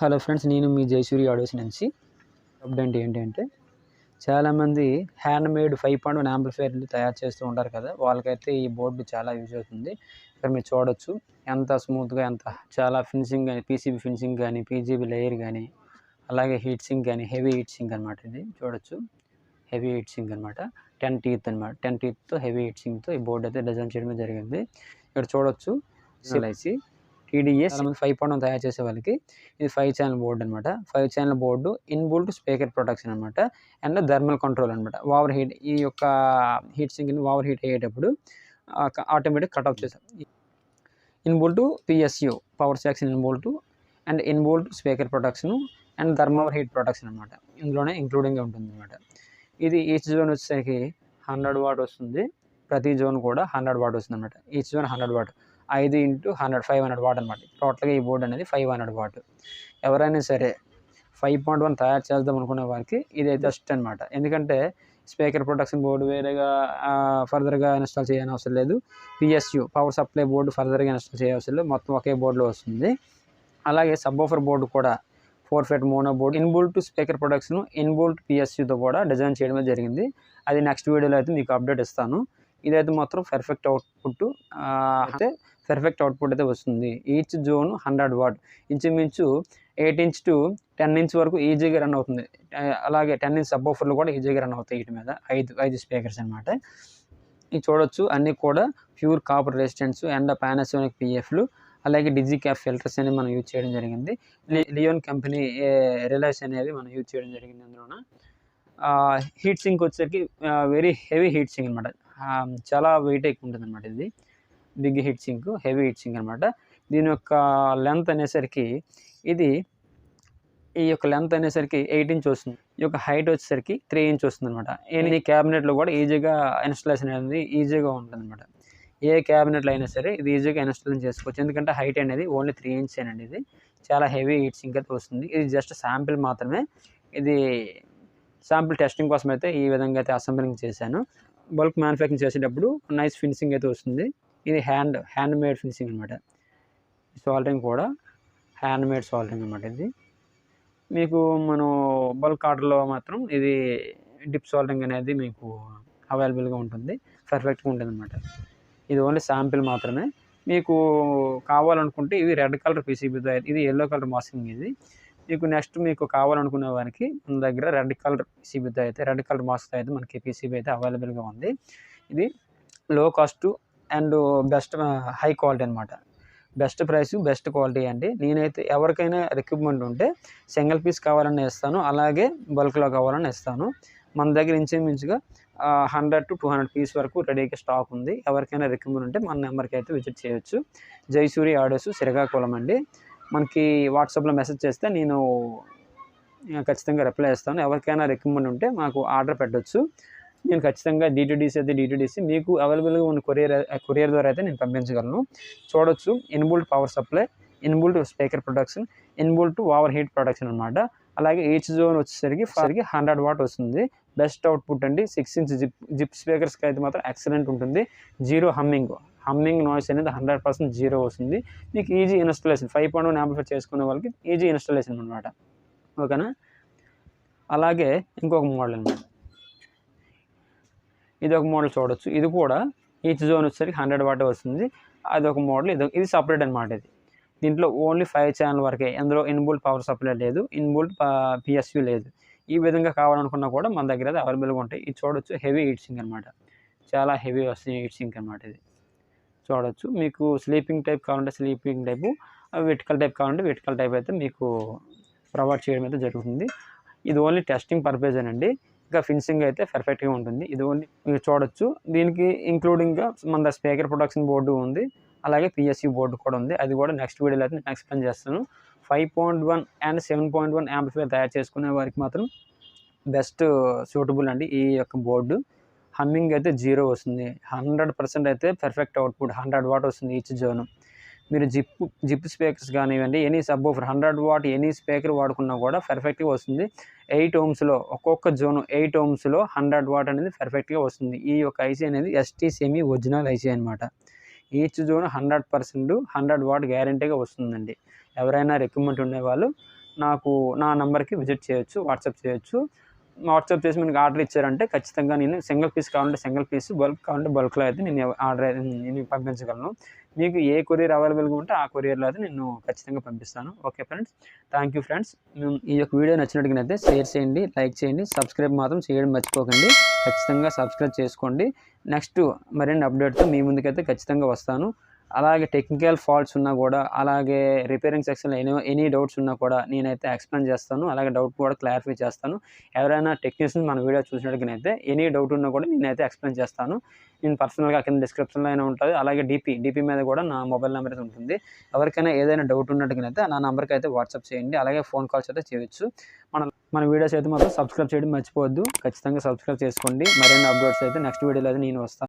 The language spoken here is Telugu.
హలో ఫ్రెండ్స్ నేను మీ జయసూరి ఆడియోస్ నుంచి. అప్డేట్ ఏంటంటే చాలామంది hand made five point one యాంప్లిఫైర్లు తయారు చేస్తూ ఉంటారు కదా వాళ్ళకైతే ఈ బోర్డు చాలా యూజ్ అవుతుంది. ఇక్కడ మీరు చూడొచ్చు ఎంత స్మూత్గా ఎంత చాలా ఫినిషింగ్ కానీ పీసీబీ ఫినిషింగ్ కానీ పీజీబీ లేయర్ కానీ అలాగే హీట్ సింక్ కానీ హెవీ హీట్ సింక్ అనమాట ఇది. చూడొచ్చు హెవీ హీట్ సింక్ అనమాట టెన్ టీత్ అనమాట టెన్ టీత్తో హెవీ హీట్ సింక్తో ఈ బోర్డు అయితే డిజైన్ చేయడం జరిగింది. ఇక్కడ చూడొచ్చు సిలైసి టీడీఎస్ ఫైవ్ పాయింట్ తయారు చేసే వాళ్ళకి ఇది ఫైవ్ ఛానల్ బోర్డు అనమాట five channel board inbuilt speaker protection అనమాట అండ్ థర్మల్ కంట్రోల్ అనమాట ఓవర్ హీట్ ఈ యొక్క హీట్ సింక్ని ఓవర్ హీట్ అయ్యేటప్పుడు ఆటోమేటిక్ కట్ ఆఫ్ చేస్తాం inbuilt PSU power section inbuilt and inbuilt speaker protection and thermal heat protection అనమాట ఇందులోనే ఇంక్లూడింగ్ ఉంటుంది అనమాట ఇది ఈచ్ జోన్ వచ్చేసరికి హండ్రెడ్ వాట్ వస్తుంది. ప్రతి జోన్ కూడా హండ్రెడ్ వాట్ వస్తుంది అనమాట ఈచ్ జోన్ హండ్రెడ్ వాట్ ఐదు into hundred five hundred watt అనమాట టోటల్గా ఈ బోర్డు అనేది ఫైవ్ హండ్రెడ్ వాట్. ఎవరైనా సరే ఫైవ్ పాయింట్ వన్ తయారు చేద్దాం అనుకునే వారికి ఇది జస్ట్ అనమాట ఎందుకంటే స్పీకర్ ప్రొటెక్షన్ బోర్డు వేరేగా ఫర్దర్గా ఇన్స్టాల్ చేయని అవసరం లేదు. పిఎస్యు పవర్ సప్లై బోర్డు ఫర్దర్గా ఇన్స్టాల్ చేయవసరం లేదు. మొత్తం ఒకే బోర్డులో వస్తుంది. అలాగే సబ్బోఫర్ బోర్డు కూడా four FET mono board inbuilt speaker production inbuilt పిఎస్యూతో కూడా డిజైన్ చేయడమే జరిగింది. అది నెక్స్ట్ వీడియోలో అయితే మీకు అప్డేట్ ఇస్తాను. ఇదైతే మాత్రం పర్ఫెక్ట్ అవుట్పుట్ అయితే పర్ఫెక్ట్ అవుట్పుట్ అయితే వస్తుంది. ఈచ్ జోన్ హండ్రెడ్ వాట్ ఇంచుమించు eight inch to ten inch వరకు ఈజీగా రన్ అవుతుంది. అలాగే టెన్ ఇంచ్ ఆఫర్లు కూడా ఈజీగా రన్ అవుతాయి వీటి మీద. ఐదు ఐదు స్పీకర్స్ అనమాట ఇది చూడొచ్చు. అన్నీ కూడా pure copper resistance and Panasonic పిఎఫ్లు అలాగే డిజీ క్యాప్ ఫిల్టర్స్ అనేవి మనం యూజ్ చేయడం జరిగింది. లియోన్ కంపెనీ రిలయన్స్ అనేవి మనం యూజ్ చేయడం జరిగింది అందులోన. హీట్ సింక్ వచ్చేసరికి వెరీ హెవీ హీట్ సింక్ అనమాట చాలా వెయిట్ ఎక్కువ ఉంటుంది అనమాట ఇది. Big heat sink heavy heat sink అనమాట దీని యొక్క లెంత్ అనేసరికి ఇది ఈ యొక్క లెంత్ అనేసరికి ఎయిట్ ఇంచ్ వస్తుంది. ఈ యొక్క హైట్ వచ్చేసరికి త్రీ ఇంచ్ వస్తుంది అనమాట ఈ క్యాబినెట్లో కూడా ఈజీగా ఇన్స్టాలేషన్ అనేది ఈజీగా ఉంటుంది అనమాట ఏ క్యాబినెట్లో అయినా సరే ఇది ఈజీగా ఇన్స్టాల్ చేసుకోవచ్చు. ఎందుకంటే హైట్ అనేది ఓన్లీ త్రీ ఇంచ్ అండి ఇది. చాలా హెవీ హీట్ సింక్ అయితే వస్తుంది. ఇది జస్ట్ శాంపిల్ మాత్రమే. ఇది శాంపిల్ టెస్టింగ్ కోసం అయితే ఈ విధంగా అయితే అసెంబ్లింగ్ చేశాను. బల్క్ మ్యానుఫ్యాక్చరింగ్ చేసేటప్పుడు నైస్ ఫినిషింగ్ అయితే వస్తుంది. ఇది హ్యాండ్ హ్యాండ్ మేడ్ ఫినిషింగ్ అనమాట సాల్టింగ్ కూడా హ్యాండ్ మేడ్ సాల్టింగ్ అనమాట ఇది. మీకు మనం బల్క్ ఆర్డర్లో మాత్రం ఇది డిప్ సాల్టింగ్ అనేది మీకు అవైలబుల్గా ఉంటుంది. పర్ఫెక్ట్గా ఉంటుంది అనమాట ఇది ఓన్లీ శాంపిల్ మాత్రమే. మీకు కావాలనుకుంటే ఇది రెడ్ కలర్ పీసీబీతో ఇది ఎల్లో కలర్ మాస్కింగ్ ఇది. మీకు నెక్స్ట్ మీకు కావాలనుకునే వారికి మన దగ్గర రెడ్ కలర్ పీసీబీతో అయితే రెడ్ కలర్ మాస్క్తో అయితే మనకి పీసీబీ అయితే అవైలబుల్గా ఉంది. ఇది low cost and best high quality అనమాట బెస్ట్ ప్రైస్ బెస్ట్ క్వాలిటీ అండి. నేనైతే ఎవరికైనా రిక్విప్మెంట్ ఉంటే సింగిల్ పీస్ కావాలని ఇస్తాను అలాగే బల్క్లో కావాలని ఇస్తాను. మన దగ్గర ఇంచుమించుగా hundred to two hundred piece వరకు రెడీగా స్టాక్ ఉంది. ఎవరికైనా రికమెండ్ ఉంటే మన నెంబర్కి అయితే విజిట్ చేయొచ్చు. జైసూరి ఆర్డర్స్ శ్రీకాకుళం అండి. మనకి వాట్సాప్లో మెసేజ్ చేస్తే నేను ఖచ్చితంగా రిప్లై ఇస్తాను. ఎవరికైనా రికమెండ్ ఉంటే మాకు ఆర్డర్ పెట్టవచ్చు నేను ఖచ్చితంగా డీటీడీసీ అయితే డీటీడీసీ మీకు అవైలబుల్గా ఉన్న కొరియర్ కొరియర్ ద్వారా అయితే నేను పంపించగలను. చూడొచ్చు inbuilt power supply inbuilt speaker production inbuilt over heat production అనమాట అలాగే హెచ్ జోన్ వచ్చేసరికి ఫార్కి హండ్రెడ్ వాట్ వస్తుంది. బెస్ట్ అవుట్పుట్ అండి. సిక్స్ ఇంచ్ జిప్ జిప్ స్పీకర్స్కి అయితే మాత్రం ఎక్సలెంట్ ఉంటుంది. జీరో హమ్మింగ్ హమ్మింగ్ నాయిస్ అనేది హండ్రెడ్ పర్సెంట్ జీరో వస్తుంది. మీకు easy installation five point one amplify చేసుకునే వాళ్ళకి ఈజీ ఇన్స్టాలేషన్ అనమాట ఓకేనా? అలాగే ఇంకొక మోడల్ అనమాట ఇది ఒక మోడల్ చూడొచ్చు. ఇది కూడా ఈచ్ జోన్ వచ్చేసరికి హండ్రెడ్ వాట్ వస్తుంది. అది ఒక మోడల్. ఇది ఇది సపరేట్ అనమాట ఇది. దీంట్లో ఓన్లీ ఫైవ్ ఛానల్ వరకే. అందులో ఇన్బుల్ట్ పవర్ సప్లై లేదు. ఇన్బుల్ట్ పిఎస్యూ లేదు. ఈ విధంగా కావాలనుకున్నా కూడా మన దగ్గర అయితే అవైలబుల్గా ఉంటాయి. ఇది చూడొచ్చు. హెవీ హీట్ సింక్ అనమాట చాలా హెవీ వస్తుంది హీట్ సింక్ అనమాట ఇది. చూడొచ్చు. మీకు స్లీపింగ్ టైప్ కావాలంటే స్లీపింగ్ టైపు వెటికల్ టైప్ కావాలంటే వెటికల్ టైప్ అయితే మీకు ప్రొవైడ్ చేయడం అయితే జరుగుతుంది. ఇది ఓన్లీ టెస్టింగ్ పర్పస్ అండి ఇంకా ఫినిషింగ్ అయితే పర్ఫెక్ట్గా ఉంటుంది. ఇది మీరు చూడొచ్చు. దీనికి ఇంక్లూడింగ్గా మన స్పీకర్ ప్రొడక్షన్ బోర్డు ఉంది. అలాగే పిఎస్సి బోర్డు కూడా ఉంది. అది కూడా నెక్స్ట్ వీడియోలో అయితే నేను ఎక్స్ప్లెయిన్ చేస్తాను. Five point one and seven point one amplifier తయారు చేసుకునే వారికి మాత్రం బెస్ట్ సూటబుల్ అండి ఈ యొక్క బోర్డు హమ్మింగ్ అయితే జీరో వస్తుంది. హండ్రెడ్ పర్సెంట్ అయితే పర్ఫెక్ట్ అవుట్పుట్ హండ్రెడ్ వాట్ వస్తుంది ఈచ్ జోను మీరు జిప్ జిప్ స్పీకర్స్ కానివ్వండి any sub woofer hundred watt any speaker వాడుకున్నా కూడా పర్ఫెక్ట్గా వస్తుంది. ఎయిట్ ఓమ్స్లో ఒక్కొక్క జోన్ ఎయిట్ ఓమ్స్లో హండ్రెడ్ వాట్ అనేది పర్ఫెక్ట్గా వస్తుంది. ఈ యొక్క ఐసీ అనేది ఎస్టీ సెమీ ఒరిజినల్ ఐసీ అనమాట each zone hundred percent hundred watt గ్యారంటీగా వస్తుందండి. ఎవరైనా రిక్రూట్మెంట్ ఉండేవాళ్ళు నాకు నా నెంబర్కి విజిట్ చేయొచ్చు వాట్సాప్ చేయొచ్చు. వాట్సాప్ చేసి మీకు ఆర్డర్ ఇచ్చారంటే ఖచ్చితంగా నేను సింగిల్ పీస్ కావాలంటే సింగిల్ పీస్ బల్క్ కావాలంటే బల్క్లో అయితే నేను ఆర్డర్ నేను పంపించగలను. మీకు ఏ కొరియర్ అవైలబుల్గా ఉంటే ఆ కొరియర్లో అయితే నేను ఖచ్చితంగా పంపిస్తాను. Okay friends thank you friends ఈ యొక్క వీడియో నచ్చినట్టుగానైతే షేర్ చేయండి లైక్ చేయండి సబ్స్క్రైబ్ మాత్రం చేయడం మర్చిపోకండి. ఖచ్చితంగా సబ్స్క్రైబ్ చేసుకోండి. నెక్స్ట్ మరిన్ని అప్డేట్తో మీ ముందుకైతే ఖచ్చితంగా వస్తాను. అలాగే టెక్నికల్ ఫాల్ట్స్ ఉన్నా కూడా అలాగే రిపేరింగ్ సెక్షన్లో ఎనీ ఎనీ డౌట్స్ ఉన్నా కూడా నేనైతే ఎక్స్ప్లెయిన్ చేస్తాను. అలాగే డౌట్ కూడా క్లారిఫై చేస్తాను. ఎవరైనా టెక్నీషియన్ మన వీడియో చూసినట్టుగానైతే ఎనీ డౌట్ ఉన్నా కూడా నేనైతే ఎక్స్ప్లెయిన్ చేస్తాను. నేను పర్సనల్గా కింద డిస్క్రిప్షన్లో అయినా ఉంటుంది. అలాగే డిపి డిపి మీద కూడా నా మొబైల్ నెంబర్ అయితే ఉంటుంది. ఎవరికైనా ఏదైనా డౌట్ ఉన్నట్టుగానైతే నా నెంబర్కి అయితే వాట్సాప్ చేయండి. అలాగే ఫోన్ కాల్స్ అయితే చేయొచ్చు. మన మన వీడియోస్ అయితే మాత్రం సబ్స్క్రైబ్ చేయడం మర్చిపోవద్దు. ఖచ్చితంగా సబ్స్క్రైబ్ చేసుకోండి. మరిన్ని అప్డేట్స్ అయితే నెక్స్ట్ వీడియోలో అయితే నేను వస్తాను.